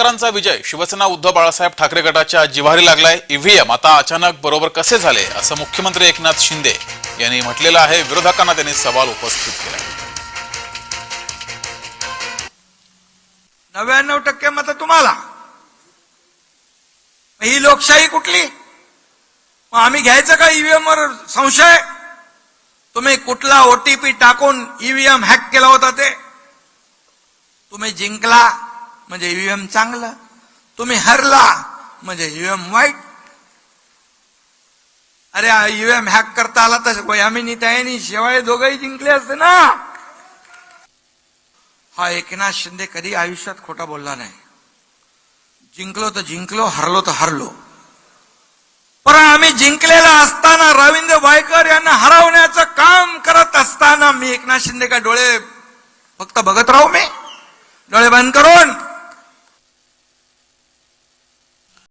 ठाकरेकरांचा विजय. शिवसेना उद्धव बाळासाहेब ठाकरे गटाच्या जिव्हारी लागलाय. ईव्हीएम आता अचानक बरोबर कसे झाले असं मुख्यमंत्री एकनाथ शिंदे यांनी म्हटलेलं आहे. विरोधकांना त्यांनी सवाल उपस्थित केला. नव्याण्णव टक्के मत तुम्हाला. ही लोकशाही कुठली? मग आम्ही घ्यायचं का ईव्हीएम वर संशय? तुम्ही कुठला ओटीपी टाकून ईव्हीएम हॅक केला होता ते? तुम्ही जिंकला? म्हणजे ईव्हीएम चांगलं. तुम्ही हरला म्हणजे ईव्हीएम वाईट. अरे ईव्हीएम हॅक करता आला तर यामिनी त्यानी शिवाय दोघंही जिंकले असते ना. हा एकनाथ शिंदे कधी आयुष्यात खोटा बोलला नाही. जिंकलो तर जिंकलो हरलो तर हरलो. पण आम्ही जिंकलेला असताना रवींद्र वायकर यांना हरवण्याचं काम करत असताना मी एकनाथ शिंदे का डोळे फक्त बघत राहू मी? डोळे बंद करून.